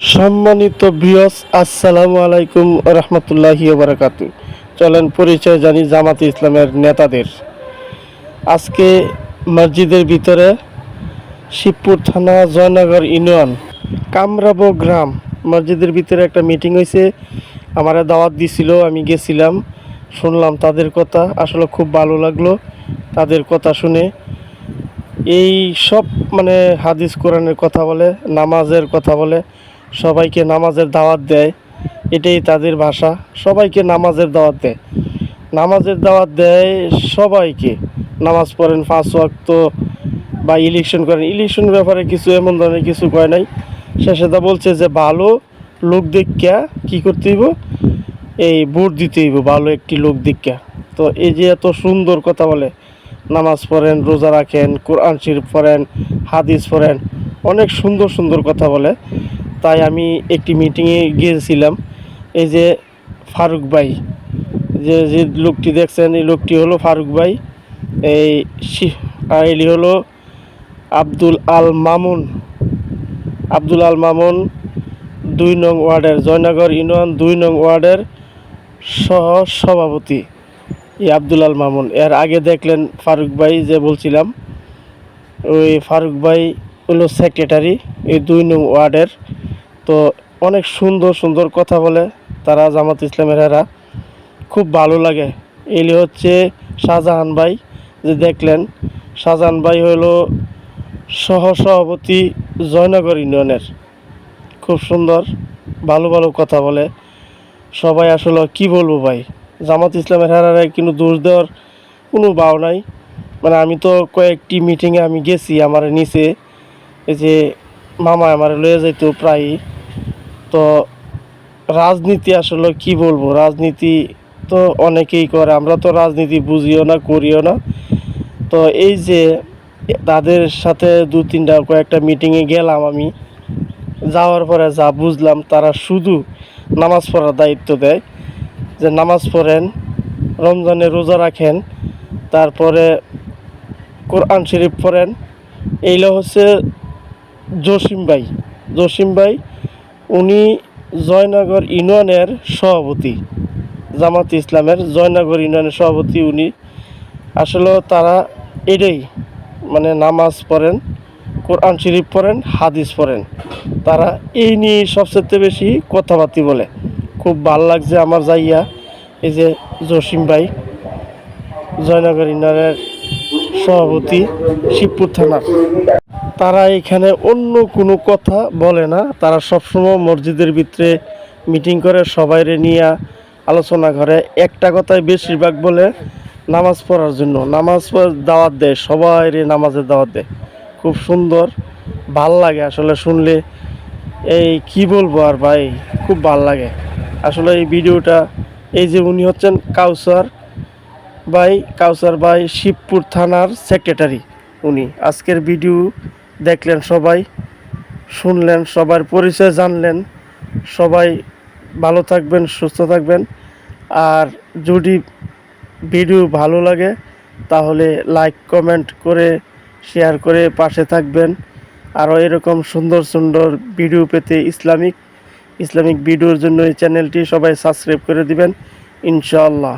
সম্মানিত বিয়স আসসালামু আলাইকুম রহমতুল্লাহি বারাকাতু। চলেন পরিচয় জানি জামাত ইসলামের নেতাদের। আজকে মসজিদের ভিতরে শিবপুর থানা জয়নগর ইউনিয়ন কামরাবো গ্রাম মসজিদের ভিতরে একটা মিটিং হয়েছে আমারে দাওয়াত দিছিল, আমি গেছিলাম, শুনলাম তাদের কথা, আসলে খুব ভালো লাগল তাদের কথা শুনে। এই সব মানে হাদিস কোরআনের কথা বলে, নামাজের কথা বলে সবাইকে নামাজের দাওয়াত দেয়, এটাই তাদের ভাষা। সবাইকে নামাজের দাওয়াত দেয়। নামাজের দাওয়াত দেয় সবাইকে। নামাজ পড়েন পাঁচ ওয়াক্ত বা ইলেকশন করেন। ইলেকশন ব্যাপারে কিছু এমন ধরনের কিছু কয় নাই। শেষে তা বলছে যে, ভালো লোক দেখা কি করতে হইব? এই ভোট দিতে হইব, ভালো একটি লোক দেখা তো এই যে এত সুন্দর কথা বলে, নামাজ পড়েন, রোজা রাখেন, কোরআন শরীফ পড়েন, হাদিস পড়েন, অনেক সুন্দর সুন্দর কথা বলে। তাই আমি একটি মিটিংয়ে গিয়েছিলাম। এই যে ফারুক ভাই, যে যে লোকটি দেখছেন, এই লোকটি হলো ফারুক ভাই। এই এলি হলো আব্দুল আল মামুন। আব্দুল আল মামুন দুই নং ওয়ার্ডের, জয়নগর ইউনিয়ন দুই নং ওয়ার্ডের সহ সভাপতি এই আব্দুল আল মামুন, এর আগে দেখলেন ফারুক ভাই যে বলছিলাম, ওই ফারুক ভাই হলো সেক্রেটারি এই দুই নং ওয়ার্ডের তো অনেক সুন্দর সুন্দর কথা বলে তারা জামাত ইসলামের হেরা। খুব ভালো লাগে। এলি হচ্ছে শাহজাহান ভাই, যে দেখলেন, শাহজাহান ভাই হলো সহ সভাপতি জয়নগর ইউনিয়নের। খুব সুন্দর, ভালো ভালো কথা বলে। সবাই আসলে কি বলব ভাই? জামাত ইসলামের হারারে কিন্তু দোষ দেওয়ার কোনো বাও নাই। মানে আমি তো কয়েকটি মিটিংয়ে আমি গেছি, আমার নিচে এই যে মামা আমার লয়ে যাইতো প্রায়ই। তো রাজনীতি আসলে কি বলব? রাজনীতি তো অনেকেই করে, আমরা তো রাজনীতি বুঝিও না, করিও না। তো এই যে তাদের সাথে দু তিনটা কয়েকটা মিটিংয়ে গেলাম আমি। যাওয়ার পরে যা বুঝলাম, তারা শুধু নামাজ পড়ার দায়িত্ব দেয়। যে নামাজ পড়েন, রমজানে রোজা রাখেন, তারপরে কোরআন শরীফ পড়েন। এইগুলো হচ্ছে জসিম ভাই। জসিম ভাই উনি জয়নগর ইউনিয়নের সভাপতি, জামাত ইসলামের জয়নগর ইউনিয়নের সভাপতি উনি। আসলে তারা এটাই মানে নামাজ পড়েন, কোরআন শরীফ পড়েন, হাদিস পড়েন। তারা এই নিয়ে সবচেয়ে বেশি কথাবার্তি বলে। খুব ভালো লাগছে আমার যাইয়া, এই যে জসিম ভাই, জয়নগর ইউনিয়নের সভাপতি, শিবপুর থানার। তারা এখানে অন্য কোনো কথা বলে না। তারা সবসময় মসজিদের ভিতরে মিটিং করে সবাইরে নিয়ে আলোচনা করে। একটা কথাই বেশিরভাগ বলে নামাজ পড়ার জন্য। নামাজ দাওয়াত দেয় সবাইরে নামাজের দাওয়াত দেয়। খুব সুন্দর, ভালো লাগে আসলে শুনলে। এই কি বলব আর ভাই, খুব ভালো লাগে। আসলে এই ভিডিওটা, এই যে উনি হচ্ছেন কাউসার ভাই কাউসার ভাই শিবপুর থানার সেক্রেটারি উনি। আজকের ভিডিও দেখলেন সবাই, শুনলেন, সবার পরিচয় জানলেন। সবাই ভালো থাকবেন, সুস্থ থাকবেন। আর যদি ভিডিও ভালো লাগে, তাহলে লাইক, কমেন্ট করে, শেয়ার করে পাশে থাকবেন। আরও এরকম সুন্দর সুন্দর ভিডিও পেতে ইসলামিক ইসলামিক ভিডিওর জন্য এই চ্যানেলটি সবাই সাবস্ক্রাইব করে দিবেন, ইনশাআল্লাহ।